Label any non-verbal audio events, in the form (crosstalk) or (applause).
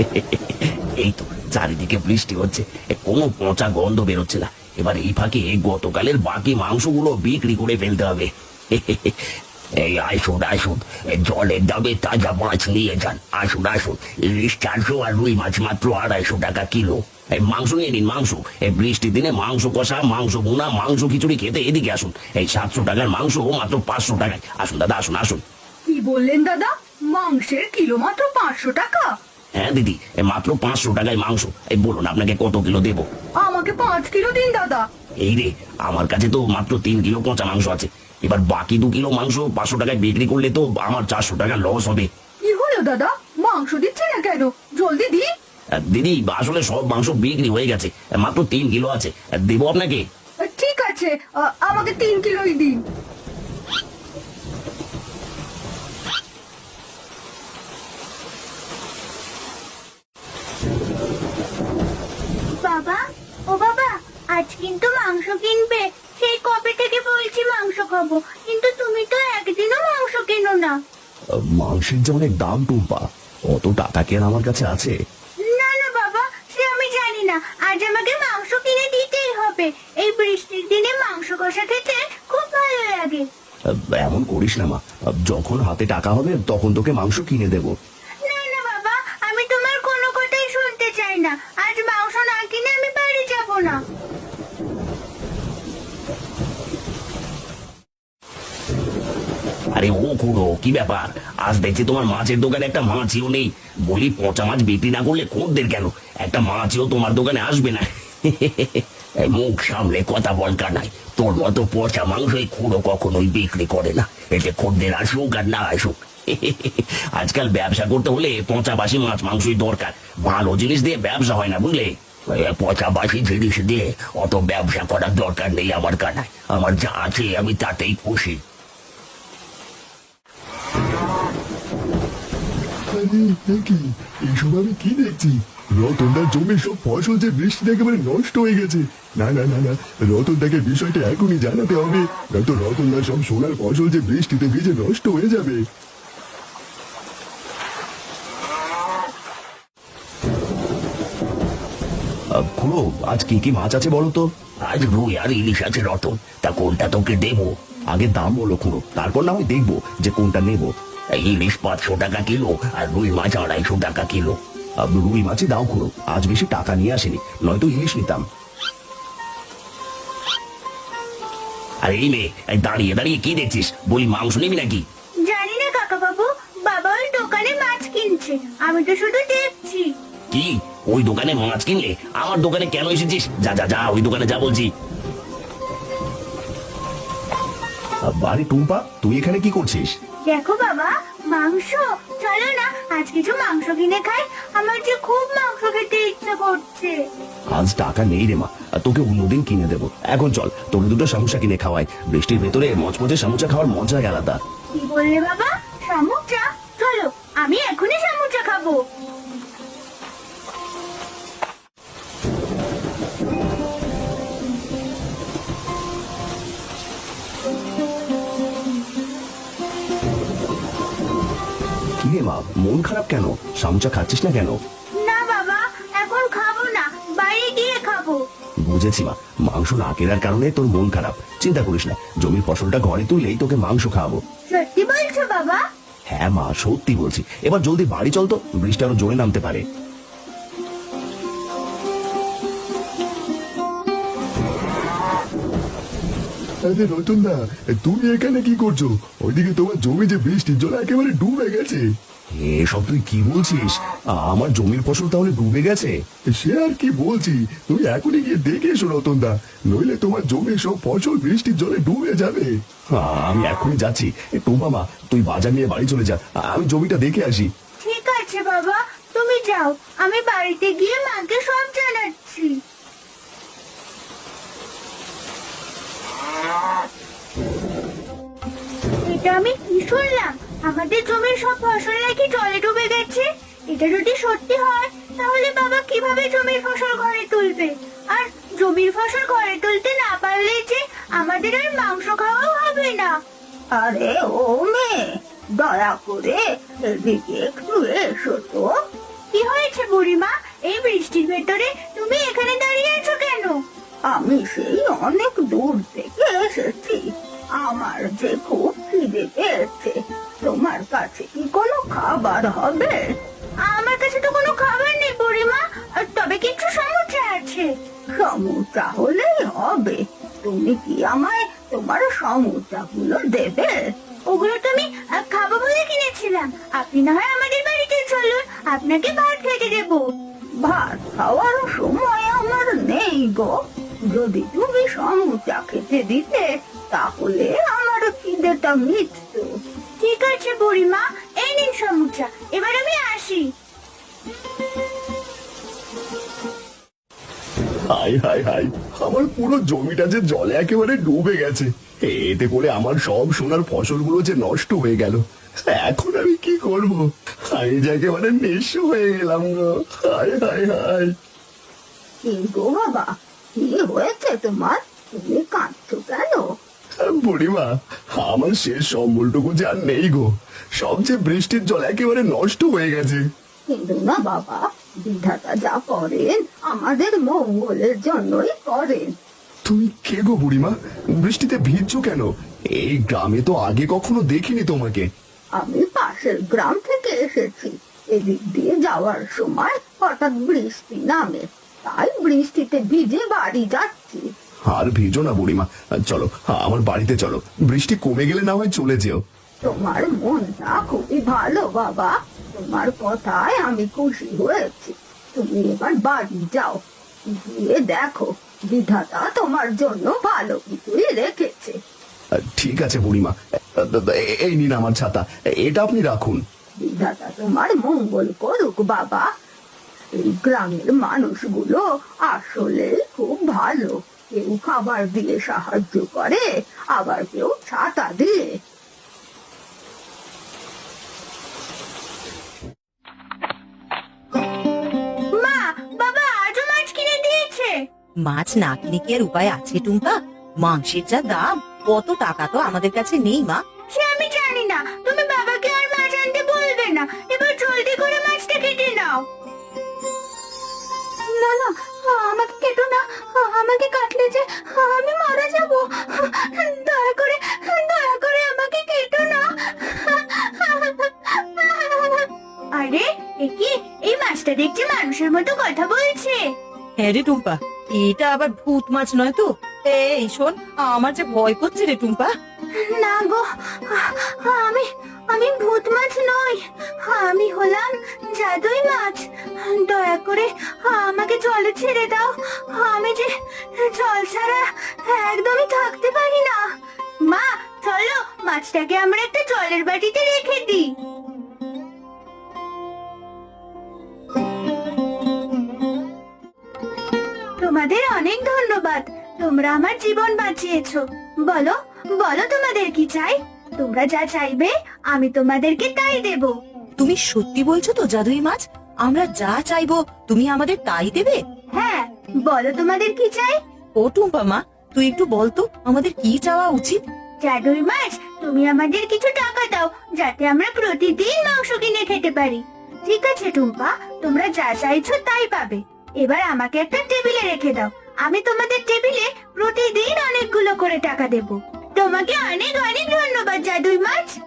(laughs) এই তো, চারিদিকে বৃষ্টি হচ্ছে। কোনো পচা গন্ধ বেরোচ্ছে না। এবার এই ফাঁকে গতকালের বাকি মাংসগুলো বিক্রি করে ফেলতে হবে। (laughs) এই আসুন আসুন জলের দামে তাজা মাছ নিয়ে যান। আসুন আসুন, ইলিশ চারশো আর রুই মাছ মাত্র আড়াইশো টাকা কিলো। এই মাংস নিয়ে নিন, মাংস। এই বৃষ্টির দিনে মাংস কষা, মাংস বোনা, মাংস খিচুড়ি খেতে এদিকে আসুন। এই সাতশো টাকার মাংস মাত্র পাঁচশো টাকায়। আসুন, দাদা, আসুন আসুন। কি বললেন, দাদা? মাংসের কিলো মাত্র পাঁচশো টাকা। হ্যাঁ দিদি এ মাত্র পাঁচশো টাকায় মাংস। এই বলুন আপনাকে কত কিলো দেবো? আমাকে পাঁচ কিলো দিন দাদা। এই রে আমার কাছে তো মাত্র তিন কিলো পচা মাংস আছে। এবার বাকি দু কিলো মাংস পাঁচশো টাকায় বিক্রি করলে তো আমার চারশো টাকা লস হবে। কি হলো দাদা? মাংস দিচ্ছে না কেন? জলদি দিদি আসলে সব মাংস বিক্রি হয়ে গেছে। মাত্র তিন কিলো আছে। দেবো আপনাকে? ঠিক আছে আমাকে তিন কিলোই দিন বাবা ও বাবা আজ কিন্তু মাংস কিনবে সেই কবে থেকে বলছি মাংস খাব কিন্তু তুমি তো একদিনও মাংস কেনো না। মাংসের যে অনেক দাম টুম্পা অত টাকা কেন আমার কাছে আছে? না না বাবা সে আমি জানি না। আজ আমাকে মাংস কিনে দিতেই হবে। এই বৃষ্টির দিনে মাংস কষা খেতে খুব ভালো লাগে। এমন করিস না মা। যখন হাতে টাকা হবে তখন তোকে মাংস কিনে দেবো না না বাবা আমি তোমার কোনো কথাই শুনতে চাই না আজ মাংস না কিনে আমি বাড়ি যাব না খুড়ো কি ব্যাপার? আজ দেখছি তোমার মাছের দোকানে একটা মাছিও নেই। বলি, পচা মাছ বিক্রি না করলে খদ্দের কেন? একটা মাছিও তোমার দোকানে আসবে না। মুখ সামলে কথা বল কানাই। তোর মতো পচা মাংসই খুঁড়ো কখনোই বিক্রি করে না। এতে খদ্দের আসুক আর না আসুক। আজকাল ব্যবসা করতে হলে পচা বাসি মাছ মাংসই দরকার। ভালো জিনিস দিয়ে ব্যবসা হয় না, বুঝলে? পচা বাসি জিনিস দিয়ে অত ব্যবসা করার দরকার নেই আমার কানায় আমার যা আছে আমি তাতেই খুশি। আরে এ কি এইসব আমি কি দেখছি? রতনদার জমির সব ফসল যে একেবারে নষ্ট হয়ে গেছে। না না না না, রতনদাকে বিষয়টা এখনই জানাতে হবে। নয়তো রতনদার সব সোনার ফসল যে বৃষ্টিতে ভিজে নষ্ট হয়ে যাবে। আজ কি কি মাছ আছে বলো তো? আজ রুই আর ইলিশ আছে রতন। তা কোনটা তোকে দেবো? আগে দাম বলো খুড়ো, তারপর না আমি দেখব যে কোনটা নেব। ইলিশ পাঁচশো টাকা কিলো আর রুই মাছ আড়াইশো টাকা কিলো। রুই মাছই দাও খুড়ো আজ বেশি টাকা নিয়ে আসেনি নয়তো ইলিশ নিতাম। আর এই মেয়ে দাঁড়িয়ে দাঁড়িয়ে কি দেখছিস? বলি মাংস নিবি নাকি? জানি না কাকা বাবু বাবা ওই দোকানে মাছ কিনছে আমি তো শুধু দেখছি। কি? ওই দোকানে মাছ কিনলে? আমার দোকানে কেন এসেছিস? যা যা যা ওই দোকানে যা বলছি। বাড়ি টুম্পা তুই এখানে কি করছিস? দেখো বাবা মাংস। চলো না আজ কিছু মাংস কিনে খাই। আমার যে খুব মাংস খেতে ইচ্ছা করছে। আজ টাকা নেই রে মা তোকে অন্যদিন কিনে দেবো। এখন চল তোকে দুটো সমস্যা কিনে খাওয়াই। বৃষ্টির ভেতরে মচমচে সমস্যা খাওয়ার মজাই আলাদা। কি বললে বাবা? সামুচা চলো আমি এখনই সামুচা খাব। কি রে মা মন খারাপ কেন? সামুচা খাচ্ছিস না কেন? না বাবা এখন খাব না। বাইরে গিয়ে খাব। বুঝেছি মা। মাংস না কেনার কারণে তোর মন খারাপ। চিন্তা করিস না। জমির ফসলটা ঘরে তুললেই তোকে মাংস খাওয়াবো। সত্যি বলছো বাবা? হ্যাঁ মা সত্যি বলছি। এবার জলদি বাড়ি চল তো। বৃষ্টি আরও জোরে নামতে পারে। আরে রতনদা তুমি এখানে কি করছ? ওইদিকে তোমার জমি যে বৃষ্টির জল একেবারে ডুবে গেছে। এসব তুই কি বলছিস? আমার জমির ফসল তাহলে ডুবে গেছে? সে আর কি বলছি? তুমি এখনই গিয়ে দেখে এসো রতনদা। নইলে তোমার জমির সব ফসল বৃষ্টির জলে ডুবে যাবে। আমি এখনই যাচ্ছি। টুম্পা মা তুই বাজার নিয়ে বাড়ি চলে যা। আমি জমিটা দেখে আসি। ঠিক আছে বাবা তুমি যাও। আমি বাড়িতে গিয়ে মাকে সব জানাচ্ছি। এটা আমি কি শুনলাম? আমাদের জমির সব ফসল নাকি জলে ডুবে গেছে? এটা যদি সত্যি হয় তাহলে বাবা কীভাবে জমির ফসল ঘরে তুলবে? আর জমির ফসল ঘরে তুলতে না পারলে যে আমাদের আর মাংস খাওয়াও হবে না। আরে ও মেয়ে দয়া করে এদিকে একটু এসো তো। কি হয়েছে বুড়িমা? এই বৃষ্টির ভেতরে তুমি আমি সেই অনেক দূর থেকে এসেছি আমার যে খুব খিদে পেয়েছে তোমার কাছে কি কোনো খাবার হবে আমার কাছে তো কোনো খাবার নেই, বুড়িমা। তবে কিছু সমস্যা আছে। সমুচা হলেই হবে তুমি কি আমায় তোমার সমুচা গুলো? দেবে ওগুলো তো আমি খাব বলে কিনেছিলাম। আপনি না হয় আমাদের বাড়িতে চলুন। আপনাকে ভাত খেতে দেবো ভাত খাওয়ার সময় আমার নেই গো। যদি তুমি সমুচা খেতে দিতে তাহলে আমার খিদেটা মিটত। ঠিক আছে বুড়িমা এই নিন সমুচা এবার আমি আসি। হাই হাই হাই আমার পুরো জমিটা যে জলে একেবারে ডুবে গেছে। এতে করে আমার সব সোনার ফসলগুলো যে নষ্ট হয়ে গেল। এখন আমি কি করব? আমি যে একেবারে নিঃস্ব হয়ে গেলাম গো। High high high. কি গো বাবা কি হয়েছে তোমার? তুমি কাঁদছো কেন? বুড়িমা আমার শেষ সম্বলটুকু যে আর নেই গো। সব যে বৃষ্টির জল একেবারে নষ্ট হয়ে গেছে। কিন্তু না বাবা বিধাতা যা করেন আমাদের মঙ্গলের জন্যই করেন। তুমি কে গো বুড়িমা? বৃষ্টিতে ভিজছো কেন? এই গ্রামে তো আগে কখনো দেখিনি তোমাকে। আমি পাশের গ্রাম থেকে এসেছি। এদিক দিয়ে যাওয়ার সময় হঠাৎ বৃষ্টি নামে। তাই বৃষ্টিতে ভিজে বাড়ি যাচ্ছি। আর ভিজো না বুড়িমা। চলো আমার বাড়িতে চলো। বৃষ্টি কমে গেলে না হয় চলে যেও। তোমার মনটা খুবই ভালো বাবা। তোমার কথায় আমি খুশি হয়েছি। তুমি এবার বাড়ি যাও। গিয়ে দেখো বিধাতা তোমার জন্য ভালো কিছুই রেখেছে। ঠিক আছে বুড়িমা। এই নিন আমার ছাতা। এটা আপনি রাখুন। বিধাতা তোমার মঙ্গল করুক বাবা। এই গ্রামের মানুষগুলো আসলে খুব ভালো। কেউ খাবার দিয়ে সাহায্য করে আবার কেউ ছাতা দিয়ে। মা বাবা আজও মাছ কিনে দিয়েছে। মাছ না কিনে কি আর উপায় আছে টুম্পা? মাংসের যা দাম কত টাকা তো আমাদের কাছে নেই মা। রে টুম্পা? এটা আবার ভূত মাছ নয় তো? এই, শোন, আমার যে ভয় করছে রে টুম্পা। না গো, আমি আমি ভূত মাছ নই। আমি হলাম জাদুই মাছ। দয়া করে আমাকে জলে ছেড়ে দাও। আমি যে জল ছাড়া একদমই থাকতে পারি না। মা, চলো, মাছটাকে আমরা একটা জলের বাটিতে রেখে দিই। তোমাদের অনেক ধন্যবাদ। তোমরা আমার জীবন বাঁচিয়েছো। বলো বলো তোমাদের কি চাই? তোমরা যা চাইবে আমি তোমাদেরকে তাই দেব। তুমি সত্যি বলছো তো জাদুই মাছ? আমরা যা চাইব তুমি আমাদের তাই দেবে? হ্যাঁ বলো তোমাদের কি চাই? ও টুম্পা মা তুই একটু বলতো আমাদের কি চাওয়া উচিত? জাদুই মাছ তুমি আমাদের কিছু টাকা দাও যাতে আমরা প্রতিদিন মাংস কিনে খেতে পারি। ঠিক আছে টুম্পা তোমরা যা চাইছো তাই পাবে। এবার আমাকে একটা টেবিলে রেখে দাও। আমি তোমাদের টেবিলে প্রতিদিন অনেকগুলো করে টাকা দেব। তোমাকে অনেক অনেক ধন্যবাদ, জাদুই মাছ।